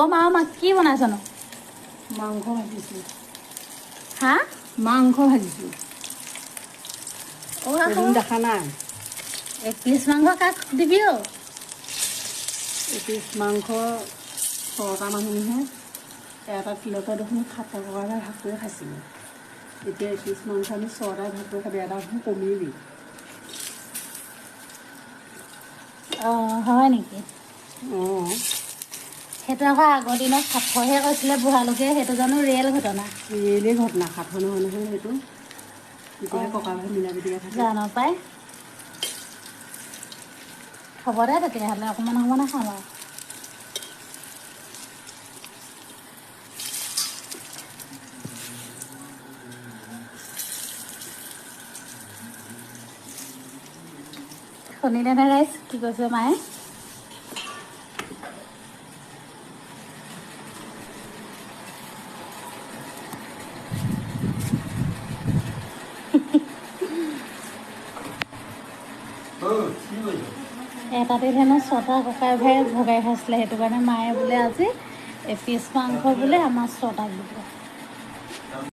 অ মা মা কি বনাইছনো মাংস ভাজিছোঁ। হা? মাংস ভাজিছোঁ। দেখা নাই। এক পিচ মাংস কাক দিবি অ? এপিচ মাংস ছটা মানুহে। এটা কিলোতে দেখোন টকাৰে ভাগ কৰি খাইছিলোঁ। এতিয়া এপিচ মাংস আমি ছটাই ভাগ কৰি খাবি এটা দেখোন কমিলি। অ হয় নেকি? অঁ। সেইটো আকৌ আগৰ দিনত সাতশহে কৈছিলে বুঢ়ালোকে সেইটো জানো ৰিয়েল ঘটনা? ৰিয়েলি ঘটনা সাতশ নহয় নহয় সেইটো। থাকে। জানো পাই। হ'ব দে তেতিয়াহ'লে অকণমান অকণমান খাম আৰু। শুনিলে নে ৰাইজ কি কৈছে মায়ে? এটাতে হেনো ছটা ককাই ভাই, ভগাই খাইছিলে সেইটো কাৰণে মায়ে বোলে আজি এপিচ মাংস বোলে আমাৰ ছটাক দিব।